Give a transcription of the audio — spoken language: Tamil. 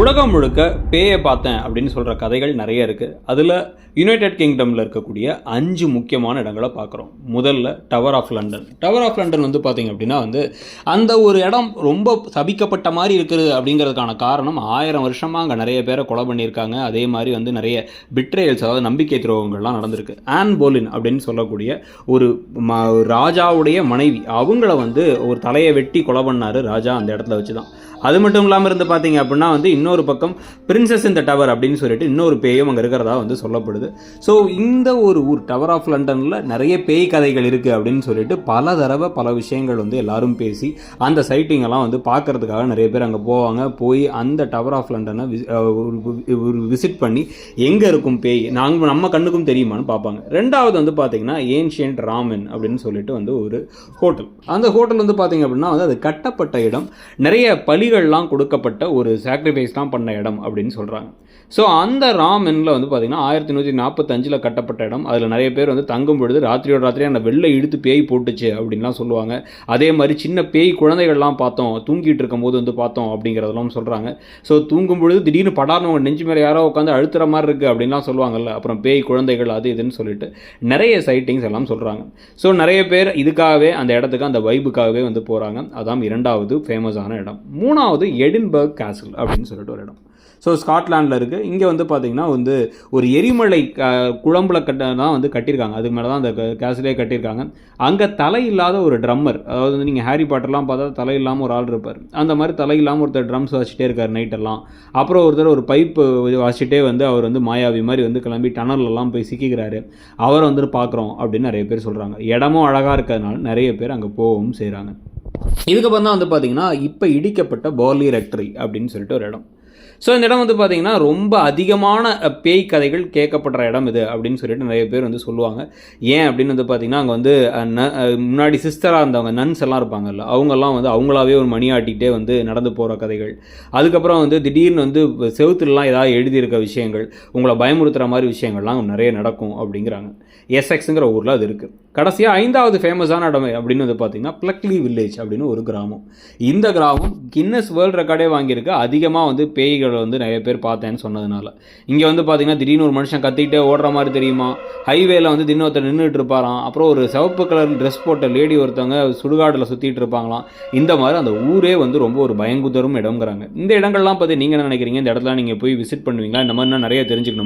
உலகம் முழுக்க பேயை பார்த்தேன் அப்படின்னு சொல்கிற கதைகள் நிறைய இருக்குது அதில் யுனைடெட் கிங்டமில் இருக்கக்கூடிய அஞ்சு முக்கியமான இடங்களை பார்க்குறோம். முதல்ல tower of London tower of London வந்து பார்த்திங்க அப்படின்னா வந்து அந்த ஒரு இடம் ரொம்ப சபிக்கப்பட்ட மாதிரி இருக்குது அப்படிங்கிறதுக்கான காரணம் ஆயிரம் வருஷமாக அங்கே நிறைய பேரை கொலை பண்ணியிருக்காங்க. அதே மாதிரி வந்து நிறைய பிட்ரேயல்ஸ் அதாவது நம்பிக்கை துரோகங்கள்லாம் நடந்திருக்கு. ஆன் போலின் அப்படின்னு சொல்லக்கூடிய ஒரு ம ராஜாவுடைய மனைவி அவங்கள வந்து ஒரு தலையை வெட்டி கொலை பண்ணாரு ராஜா அந்த இடத்துல வச்சு தான் அது மட்டும் இல்லாமல் இருந்து பார்த்தீங்க அப்படின்னா வந்து இன்னொரு பக்கம் பிரின்சஸ் இந்த டவர் அப்படின்னு சொல்லிட்டு இன்னொரு பேயும் அங்கே இருக்கிறதா வந்து சொல்லப்படுது. ஸோ இந்த ஒரு ஊர் டவர் ஆஃப் லண்டனில் நிறைய பேய் கதைகள் இருக்குது அப்படின்னு சொல்லிட்டு பல தடவை பல விஷயங்கள் வந்து எல்லாரும் பேசி அந்த சைட்டிங்கெல்லாம் வந்து பார்க்கறதுக்காக நிறைய பேர் அங்கே போவாங்க. போய் அந்த டவர் ஆஃப் லண்டனை ஒரு விசிட் பண்ணி எங்கே இருக்கும் பேய்? நாங்கள் நம்ம கண்ணுக்கும் தெரியுமான்னு பார்ப்பாங்க. ரெண்டாவது வந்து பார்த்தீங்கன்னா ஏன்ஷியன்ட் ராமன் அப்படின்னு சொல்லிட்டு வந்து ஒரு ஹோட்டல் அந்த ஹோட்டல் வந்து பார்த்தீங்க அப்படின்னா வந்து அது கட்டப்பட்ட இடம். நிறைய பலிகள்லாம் கொடுக்கப்பட்ட ஒரு சாக்ரிஃபைஸ் தான் பண்ண இடம் அப்படின்னு சொல்கிறாங்க ஸோ அந்த ராமனில் வந்து பார்த்தீங்கன்னா ஆயிரத்தி நூற்றி நாற்பத்தஞ்சில் கட்டப்பட்ட இடம். அதில் நிறைய பேர் வந்து தங்கும் பொழுது ராத்திரியோட ராத்திரியாக அந்த வெள்ளை இழுத்து பேய் போட்டுச்சு அப்படின்லாம் சொல்லுவாங்க. அதே மாதிரி சின்ன பேய் குழந்தைகள்லாம் பார்த்தோம். தூங்கிட்டு இருக்கும்போது வந்து பார்த்தோம் அப்படிங்கிறதெல்லாம் சொல்கிறாங்க ஸோ தூங்கும் பொழுது திடீர்னு படாதவங்க நெஞ்சு மேலே யாரோ உட்காந்து அழுத்துற மாதிரி இருக்குது அப்படின்லாம் சொல்லுவாங்கல்ல. அப்புறம் பேய் குழந்தைகள் அது இதுன்னு சொல்லிட்டு நிறைய சைட்டிங்ஸ் எல்லாம் சொல்கிறாங்க ஸோ நிறைய பேர் இதுக்காகவே அந்த இடத்துக்கு அந்த வைபுக்காகவே வந்து போகிறாங்க அதான் இரண்டாவது ஃபேமஸான இடம். மூணாவது எடின்பர்க் கேசல் அப்படின்னு சொல்லிட்டு ஒரு இடம். ஸோ ஸ்காட்லாண்டில் இருக்குது இங்கே வந்து பார்த்திங்கன்னா வந்து ஒரு எரிமலை குழம்புல கட்ட தான் வந்து கட்டியிருக்காங்க அதுக்கு மேலே தான் அந்த கேசிலே கட்டியிருக்காங்க அங்கே தலை இல்லாத ஒரு ட்ரம்மர் அதாவது வந்து நீங்கள் ஹாரி பாட்டர்லாம் பார்த்தா தலை இல்லாமல் ஒரு ஆள் இருப்பார். அந்த மாதிரி தலை இல்லாமல் ஒருத்தர் ட்ரம்ஸ் வச்சுட்டே இருக்கார் நைட்டெல்லாம் அப்புறம் ஒருத்தர் ஒரு பைப்பு வச்சுட்டே வந்து அவர் வந்து மாயாவி மாதிரி வந்து கிளம்பி டனல்லாம் போய் சிக்கிக்கிறாரு. அவரை வந்துட்டு பார்க்குறோம் அப்படின்னு நிறைய பேர் சொல்கிறாங்க இடமும் அழகாக இருக்கிறதுனால நிறைய பேர் அங்கே போகவும் செய்கிறாங்க இதுக்கப்புறம் தான் வந்து பார்த்தீங்கன்னா இப்போ இடிக்கப்பட்ட போர்லி ரெக்டரி அப்படின்னு சொல்லிட்டு ஒரு இடம். ஸோ இந்த இடம் வந்து பார்த்திங்கன்னா ரொம்ப அதிகமான பேய் கதைகள் கேட்கப்படுற இடம் இது அப்படின்னு சொல்லிட்டு நிறைய பேர் வந்து சொல்லுவாங்க. ஏன் அப்படின்னு வந்து பார்த்திங்கன்னா அங்கே வந்து ந- முன்னாடி சிஸ்டராக இருந்தவங்க நன்ஸ் எல்லாம் இருப்பாங்கல்ல அவங்கெல்லாம் வந்து அவங்களாவே ஒரு மணி ஆட்டிகிட்டே வந்து நடந்து போகிற கதைகள். அதுக்கப்புறம் வந்து திடீர்னு வந்து செவுத்துலலாம் ஏதாவது எழுதியிருக்க விஷயங்கள் உங்களை பயமுறுத்துகிற மாதிரி விஷயங்கள்லாம் நிறைய நடக்கும் அப்படிங்கிறாங்க. எஸ்எக்ஸுங்கிற ஊரில் அது இருக்குது கடைசியாக ஐந்தாவது ஃபேமஸான இடம் அப்படின்னு வந்து பார்த்தீங்கன்னா பிளக்லி வில்லேஜ் அப்படின்னு ஒரு கிராமம். இந்த கிராமம் கின்னஸ் வேர்ல்டு ரெக்கார்டே வாங்கியிருக்கு. அதிகமாக வந்து பேய்கள் வந்து நிறைய பேர் பார்த்தேன்னு சொன்னதுனால. இங்கே வந்து பார்த்தீங்கன்னா திடீர்னு ஒரு மனுஷன் கத்திக்கிட்டே ஓடுற மாதிரி தெரியுமா? ஹைவேல வந்து திடீர்னு ஒருத்தர் நின்றுட்டு இருப்பாராம் அப்புறம் ஒரு சிவப்பு கலர் ட்ரெஸ் போட்ட லேடி ஒருத்தவங்க சுடுகாட்டில் சுற்றிட்டு இருப்பாங்களாம் இந்த மாதிரி அந்த ஊரே வந்து ரொம்ப ஒரு பயங்குதரும் இடம்ங்கிறாங்க. இந்த இடங்கள்லாம் பற்றி நீங்கள் என்ன நினைக்கிறீங்க? இந்த இடத்துல நீங்கள் போய் விசிட் பண்ணுவீங்களா? இந்த மாதிரிலாம் நிறைய தெரிஞ்சுக்கணும்.